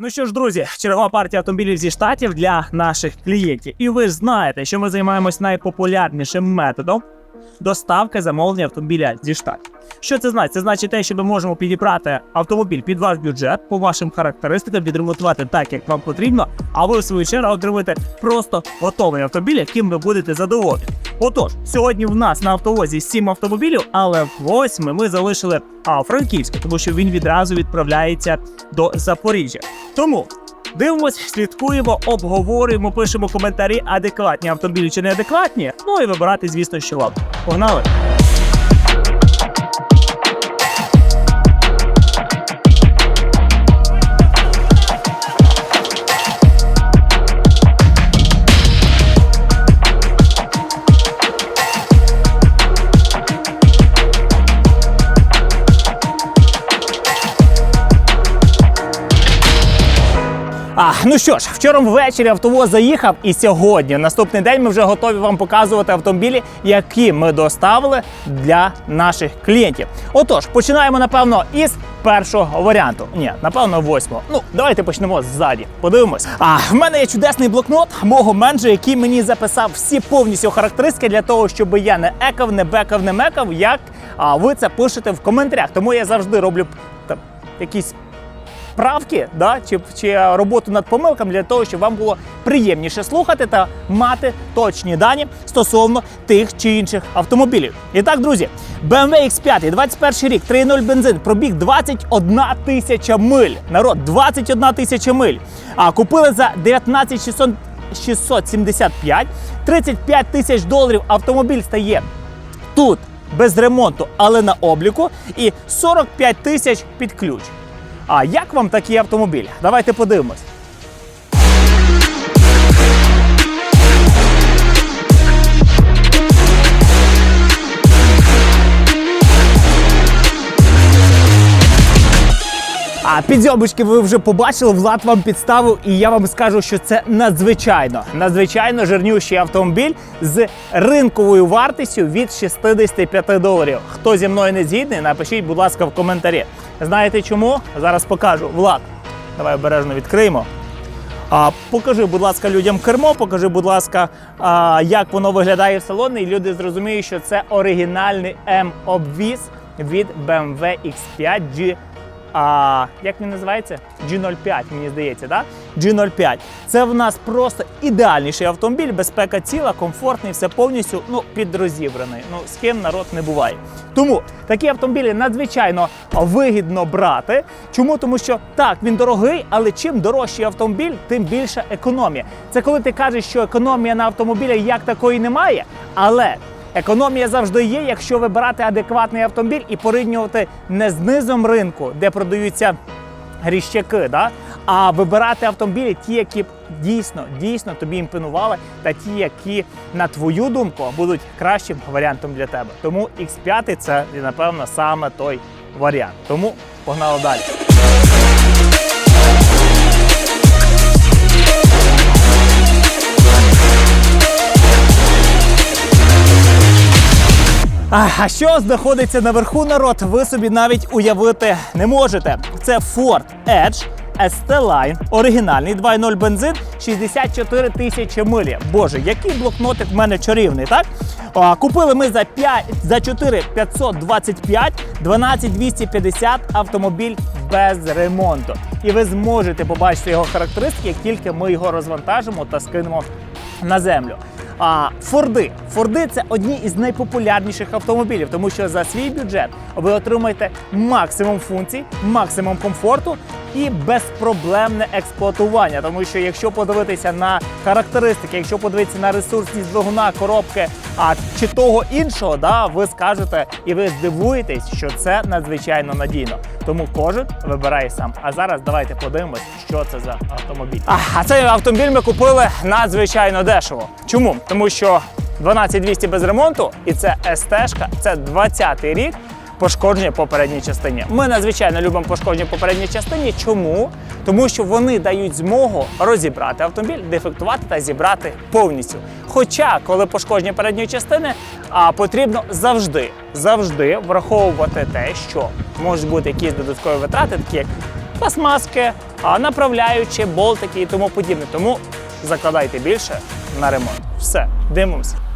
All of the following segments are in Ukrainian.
Ну що ж, друзі, чергова партія автомобілів зі штатів для наших клієнтів. І ви знаєте, що ми займаємось найпопулярнішим методом доставки замовлення автомобіля зі штатів. Що це значить? Це значить те, що ми можемо підібрати автомобіль під ваш бюджет по вашим характеристикам, відремонтувати так, як вам потрібно, а ви в свою чергу отримуєте просто готовий автомобіль, яким ви будете задоволені. Отож, сьогодні в нас на автовозі 7 автомобілів, але восьми ми залишили а, Франківське, тому що він відразу відправляється до Запоріжжя. Тому дивимось, слідкуємо, обговорюємо, пишемо коментарі, адекватні автомобілі чи неадекватні. Ну і вибирати, звісно, що вам. Погнали! Ну що ж, вчора ввечері автовоз заїхав, і сьогодні, наступний день, ми вже готові вам показувати автомобілі, які ми доставили для наших клієнтів. Отож, починаємо, напевно, із першого варіанту. Ні, напевно, восьмого. Ну, давайте почнемо ззаді. Подивимось. А в мене є чудесний блокнот мого менеджера, який мені записав всі повністю характеристики для того, щоб я не екав, не бекав, не мекав, як а, ви це пишете в коментарях. Тому я завжди роблю там, якісь правки, да, чи, чи роботу над помилками для того, щоб вам було приємніше слухати та мати точні дані стосовно тих чи інших автомобілів. І так, друзі, BMW X5, 21 рік, 3.0 бензин, пробіг 21 тисяча миль. Народ, 21 тисяча миль. А купили за 19 600 675, 35 тисяч доларів автомобіль стає тут без ремонту, але на обліку, і 45 тисяч під ключ. А як вам такий автомобіль? Давайте подивимось. А підзьомочки ви вже побачили, Влад вам підставив, і я вам скажу, що це надзвичайно, надзвичайно жирнющий автомобіль з ринковою вартістю від 65 доларів. Хто зі мною не згідний, напишіть, будь ласка, в коментарі. Знаєте чому? Зараз покажу. Влад, давай обережно відкриємо. А, покажи, будь ласка, людям кермо, покажи, будь ласка, а, як воно виглядає в салоні, і люди зрозуміють, що це оригінальний М-обвіз від BMW X5 G. А як він називається? G05, мені здається, да? G05. Це в нас просто ідеальніший автомобіль, безпека ціла, комфортний, все повністю ну, підрозібраний. Ну, з ким народ не буває. Тому такі автомобілі надзвичайно вигідно брати. Чому? Тому що так, він дорогий, але чим дорожчий автомобіль, тим більша економія. Це коли ти кажеш, що економія на автомобілі як такої немає, але Економія завжди є, якщо вибирати адекватний автомобіль і порівнювати не з низом ринку, де продаються гріщаки, да? а вибирати автомобілі, ті, які дійсно дійсно тобі імпонували, та ті, які, на твою думку, будуть кращим варіантом для тебе. Тому X5 це напевно саме той варіант. Тому погнали далі. А що знаходиться наверху народ, ви собі навіть уявити не можете. Це Ford Edge ST-Line, оригінальний 2.0 бензин, 64 тисячі милі. Боже, який блокнотик в мене чарівний, так? А, купили ми за 5, за 4 525, 12 250 автомобіль без ремонту. І ви зможете побачити його характеристики, як тільки ми його розвантажимо та скинемо на землю. А Форди. Форди це одні із найпопулярніших автомобілів, тому що за свій бюджет ви отримаєте максимум функцій, максимум комфорту і безпроблемне експлуатування. Тому що якщо подивитися на характеристики, якщо подивитися на ресурсність двигуна, коробки, а чи того іншого, да, ви скажете і ви здивуєтесь, що це надзвичайно надійно. Тому кожен вибирає сам. А зараз давайте подивимось, що це за автомобіль. А, цей автомобіль ми купили надзвичайно дешево. Чому? Тому що 12200 без ремонту, і це СТ-шка, це 20-й рік. Пошкодження по передній частині. Ми надзвичайно любимо пошкодження по передній частині. Чому? Тому що вони дають змогу розібрати автомобіль, дефектувати та зібрати повністю. Хоча, коли пошкодження передньої частини, а, потрібно завжди, завжди враховувати те, що можуть бути якісь додаткові витрати, такі як пластмаски, направляючі, болтики і тому подібне. Тому закладайте більше на ремонт. Все, дивимося.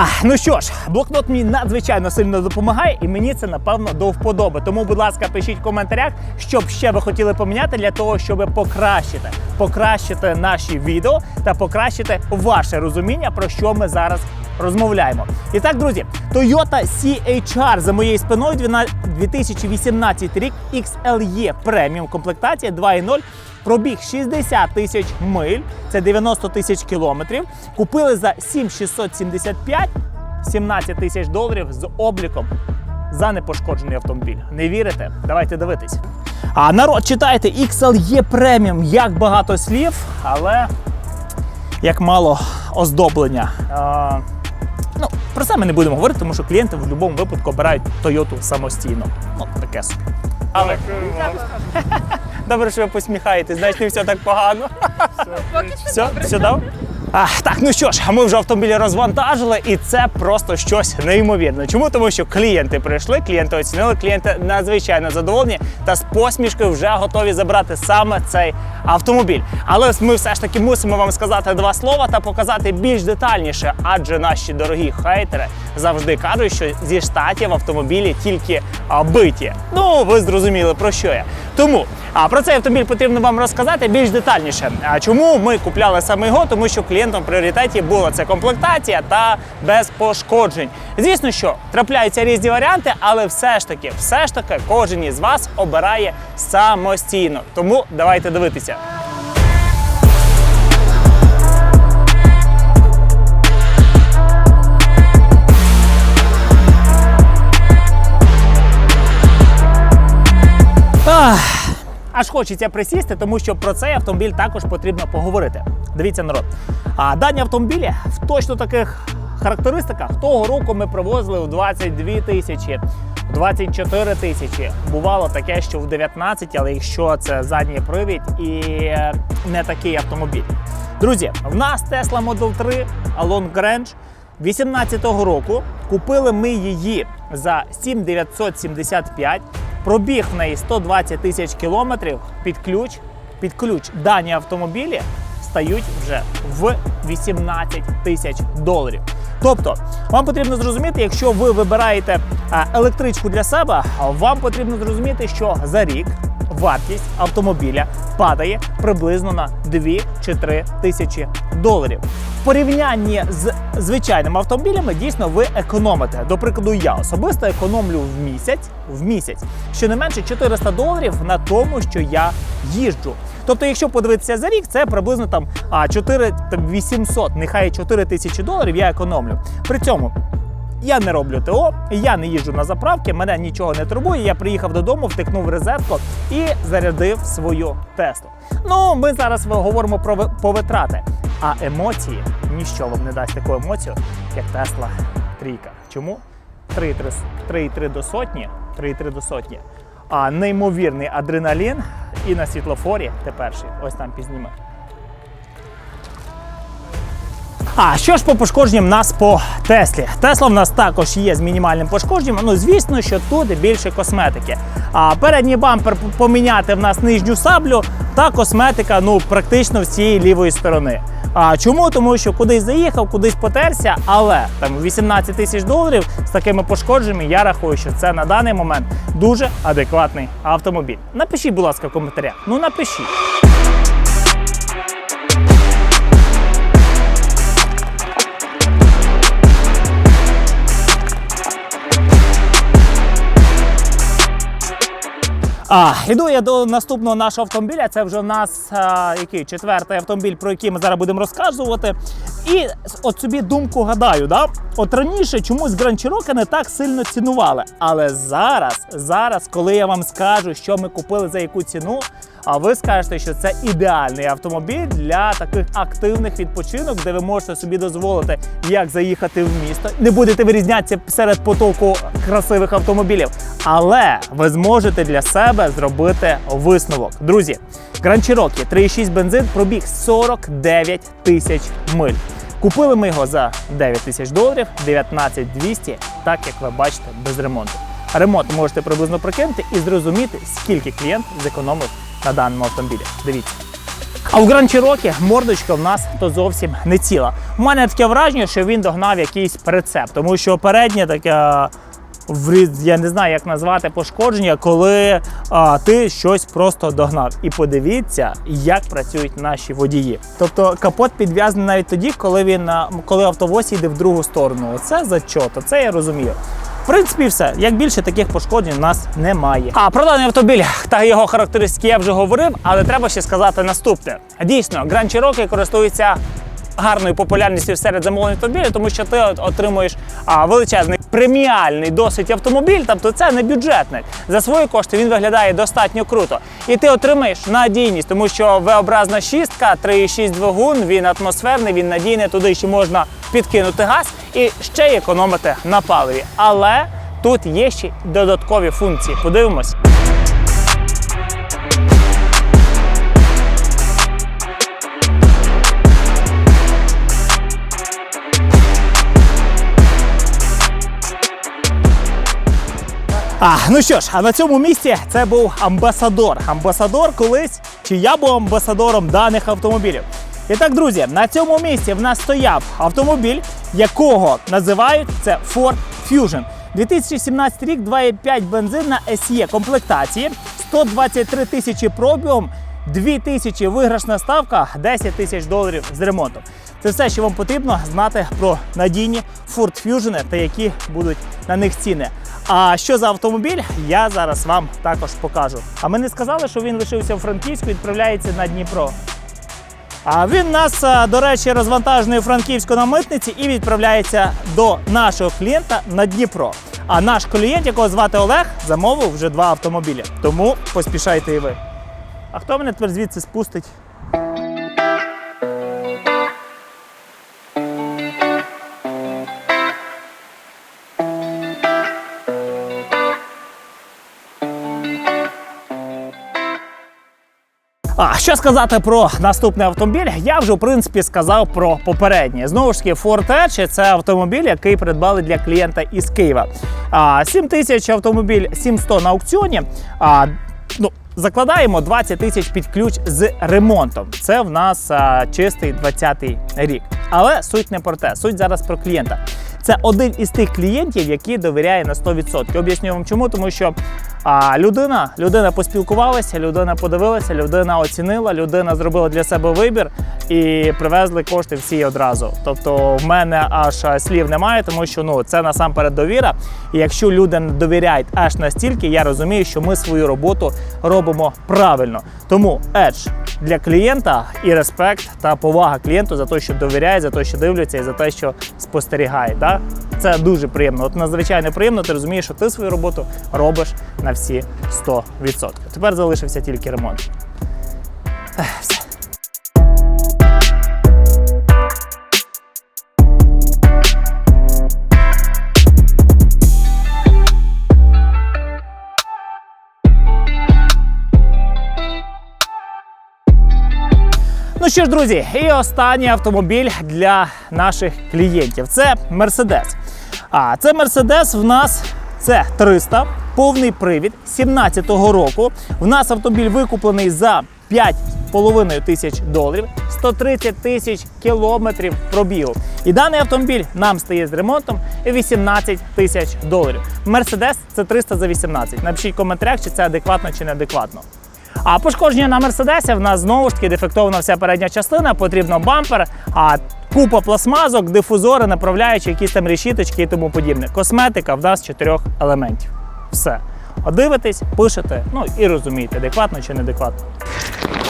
А, ну що ж, блокнот мені надзвичайно сильно допомагає, і мені це напевно до вподоби. Тому, будь ласка, пишіть в коментарях, що б ще ви хотіли поміняти для того, щоб покращити, покращити наші відео та покращити ваше розуміння, про що ми зараз розмовляємо. І так, друзі, Toyota CHR за моєю спиною 2018 рік XLE преміум комплектація 2.0. Пробіг 60 тисяч миль, це 90 тисяч кілометрів. Купили за 7675, 17 тисяч доларів з обліком за непошкоджений автомобіль. Не вірите? Давайте дивитись. А народ, читайте XLE Premium, як багато слів, але як мало оздоблення. А, ну, про це ми не будемо говорити, тому що клієнти в будь-якому випадку обирають Toyota самостійно. Ну, таке собі. Але добре, що ви посміхаєтесь, значить не все так погано. Все, все дав? А, так, ну що ж, ми вже автомобілі розвантажили, і це просто щось неймовірне. Чому? Тому що клієнти прийшли, клієнти оцінили, клієнти надзвичайно задоволені та з посмішкою вже готові забрати саме цей автомобіль. Але ми все ж таки мусимо вам сказати два слова та показати більш детальніше, адже наші дорогі хейтери завжди кажуть, що зі штатів автомобілі тільки биті. Ну, ви зрозуміли про що я. Тому а про цей автомобіль потрібно вам розказати більш детальніше. А чому ми купляли саме його? Тому що клієнтом в пріоритеті була це комплектація та без пошкоджень. Звісно, що трапляються різні варіанти, але все ж таки, все ж таки, кожен із вас обирає самостійно. Тому давайте дивитися. Ах, аж хочеться присісти, тому що про цей автомобіль також потрібно поговорити. Дивіться, народ. А дані автомобілі в точно таких характеристиках того року ми привозили в 22 тисячі. 24 тисячі бувало таке, що в 19, але якщо це задній привід і е, не такий автомобіль. Друзі, в нас Tesla Model 3 Long Range 18-го року. Купили ми її за 7975. Пробіг в неї 120 тисяч кілометрів під ключ. Під ключ дані автомобілі стають вже в 18 тисяч доларів. Тобто, вам потрібно зрозуміти, якщо ви вибираєте електричку для себе, вам потрібно зрозуміти, що за рік вартість автомобіля падає приблизно на 2 чи 3 тисячі доларів. В порівнянні з звичайними автомобілями дійсно ви економите. До прикладу, я особисто економлю в місяць в місяць щонайменше 400 доларів на тому, що я їжджу. Тобто, якщо подивитися за рік, це приблизно там а, 4 там, 800, нехай 4 тисячі доларів я економлю. При цьому я не роблю ТО, я не їжджу на заправки, мене нічого не турбує. Я приїхав додому, втикнув в розетку і зарядив свою Теслу. Ну, ми зараз говоримо про ви- по витрати. А емоції ніщо вам не дасть таку емоцію, як Тесла трійка. Чому? 3,3 3,3 до сотні, 3,3 до сотні. А неймовірний адреналін і на світлофорі теперший, ось там пізніме. А що ж по пошкодженням нас по Теслі? Тесла в нас також є з мінімальним пошкодженням. Ну звісно, що тут більше косметики. А передній бампер поміняти в нас нижню саблю та косметика ну практично всієї лівої сторони. А чому? Тому що кудись заїхав, кудись потерся, але там 18 тисяч доларів з такими пошкодженнями я рахую, що це на даний момент дуже адекватний автомобіль. Напишіть, будь ласка, в коментарях. Ну напишіть. А, іду я до наступного нашого автомобіля. Це вже в нас а, який четвертий автомобіль, про який ми зараз будемо розказувати. І от собі думку гадаю, да? от раніше чомусь гранчіроки не так сильно цінували. Але зараз, зараз, коли я вам скажу, що ми купили за яку ціну, а ви скажете, що це ідеальний автомобіль для таких активних відпочинок, де ви можете собі дозволити як заїхати в місто. Не будете вирізнятися серед потоку красивих автомобілів, Але ви зможете для себе зробити висновок. Друзі, Grand Cherokee 3,6 бензин пробіг 49 тисяч миль. Купили ми його за 9 тисяч доларів, 19 200, так як ви бачите, без ремонту. Ремонт можете приблизно прикинути і зрозуміти, скільки клієнт зекономив на даному автомобілі. Дивіться. А у Grand Cherokee мордочка в нас то зовсім не ціла. У мене таке враження, що він догнав якийсь прицеп, тому що переднє таке. вріз- Я не знаю, як назвати пошкодження, коли а, ти щось просто догнав. І подивіться, як працюють наші водії. Тобто капот підв'язаний навіть тоді, коли він а, коли автовоз йде в другу сторону. Це зачото, це я розумію. Принципі, все. Як більше таких пошкоджень у нас немає. А про даний автомобіль та його характеристики я вже говорив, але треба ще сказати наступне. Дійсно, Grand Cherokee користується гарною популярністю серед замовлень автомобілів, тому що ти отримуєш а, величезний преміальний досить автомобіль, тобто це не бюджетник. За свої кошти він виглядає достатньо круто. І ти отримаєш надійність, тому що V-образна шістка, 3,6 двигун, він атмосферний, він надійний, туди ще можна підкинути газ і ще й економити на паливі. Але тут є ще додаткові функції. Подивимось. А, ну що ж, а на цьому місці це був амбасадор. Амбасадор колись, чи я був амбасадором даних автомобілів. І так, друзі, на цьому місці в нас стояв автомобіль, якого називають це Ford Fusion. 2017 рік 2,5 бензин на SE комплектації, 123 тисячі пробігом, 2 тисячі виграшна ставка, 10 тисяч доларів з ремонтом. Це все, що вам потрібно знати про надійні Ford Fusion та які будуть на них ціни. А що за автомобіль, я зараз вам також покажу. А ми не сказали, що він лишився у Франківську і відправляється на Дніпро. А він нас, до речі, розвантажений у Франківську на митниці і відправляється до нашого клієнта на Дніпро. А наш клієнт, якого звати Олег, замовив вже два автомобілі. Тому поспішайте і ви. А хто мене тепер звідси спустить? А що сказати про наступний автомобіль? Я вже в принципі сказав про попередній. Знову ж таки, Ford Edge – це автомобіль, який придбали для клієнта із Києва. А, 7 тисяч автомобіль 700 на аукціоні. А, ну, Закладаємо 20 тисяч під ключ з ремонтом. Це в нас а, чистий 20-й рік. Але суть не про те, суть зараз про клієнта. Це один із тих клієнтів, який довіряє на 100%. Об'ясню вам чому, тому що а, людина, людина поспілкувалася, людина подивилася, людина оцінила, людина зробила для себе вибір і привезли кошти всі одразу. Тобто в мене аж слів немає, тому що ну це насамперед довіра. І якщо люди довіряють аж настільки, я розумію, що ми свою роботу робимо правильно. Тому Edge для клієнта і респект та повага клієнту за те, що довіряє, за те, що дивляться, і за те, що спостерігає. Да? Це дуже приємно. От надзвичайно приємно. Ти розумієш, що ти свою роботу робиш на всі 100%. Тепер залишився тільки ремонт. Все. Що ж, друзі, і останній автомобіль для наших клієнтів це Mercedes. А це Mercedes в нас це 300, повний привід 17-го року. В нас автомобіль викуплений за 5,5 тисяч доларів, 130 тисяч кілометрів пробігу. І даний автомобіль нам стає з ремонтом 18 тисяч доларів. Mercedes це 300 за 18. Напишіть в коментарях, чи це адекватно чи неадекватно. А пошкодження на Мерседесі в нас знову ж таки дефектована вся передня частина, потрібно бампер, а купа пластмазок, дифузори, направляючі, якісь там решіточки і тому подібне. Косметика в нас чотирьох елементів. Все. От Дивитесь, пишете, ну і розумієте, адекватно чи неадекватно.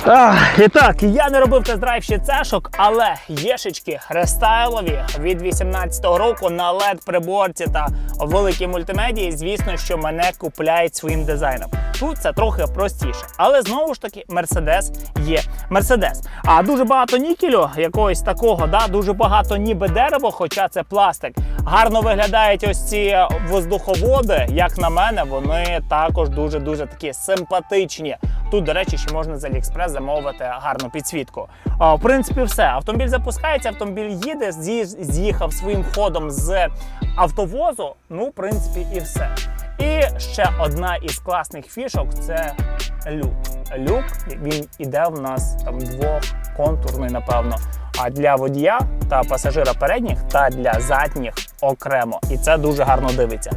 А, і так, я не робив тест-драйв ще цешок, але єшечки рестайлові від 18-го року на led приборці та великій мультимедії, звісно, що мене купляють своїм дизайном. Тут це трохи простіше, але знову ж таки Мерседес є Мерседес. А дуже багато нікелю, якогось такого, да, дуже багато ніби дерева, хоча це пластик. Гарно виглядають ось ці воздуховоди. Як на мене, вони також дуже дуже такі симпатичні. Тут, до речі, ще можна з Aliexpress замовити гарну підсвітку. А, в принципі, все. Автомобіль запускається, автомобіль їде, з'їхав своїм ходом з автовозу. Ну, в принципі, і все. І ще одна із класних фішок це люк. Люк він іде в нас там двохконтурний, напевно. А для водія та пасажира передніх та для задніх окремо. І це дуже гарно дивиться.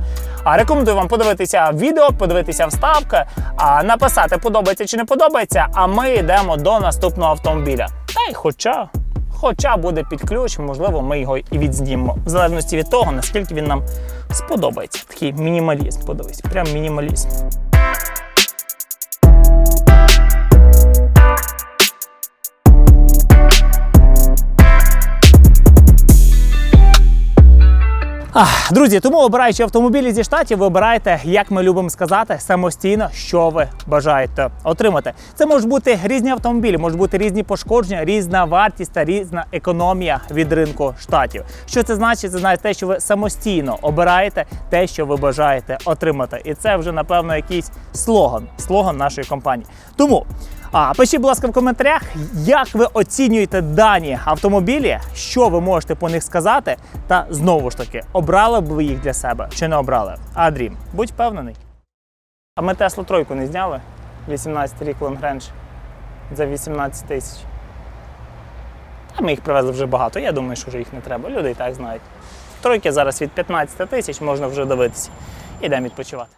А рекомендую вам подивитися відео, подивитися вставки, а написати подобається чи не подобається. А ми йдемо до наступного автомобіля. Та й хоча. Хоча буде під ключ, можливо, ми його і відзнімемо. В залежності від того, наскільки він нам сподобається. Такий мінімалізм, подивись, прям мінімалізм. Друзі, тому обираючи автомобілі зі штатів, вибирайте, як ми любимо сказати, самостійно, що ви бажаєте отримати. Це можуть бути різні автомобілі, можуть бути різні пошкодження, різна вартість та різна економія від ринку штатів. Що це значить? Це значить те, що ви самостійно обираєте те, що ви бажаєте отримати. І це вже напевно якийсь слоган, слоган нашої компанії. Тому. А пишіть, будь ласка, в коментарях, як ви оцінюєте дані автомобілі, що ви можете по них сказати, та знову ж таки, обрали б ви їх для себе чи не обрали. Адрім, будь впевнений. А ми Теслу тройку не зняли. 18 рік Лонгренж за 18 тисяч. А ми їх привезли вже багато. Я думаю, що вже їх не треба. Люди і так знають. Тройки зараз від 15 тисяч можна вже дивитися. Ідемо відпочивати.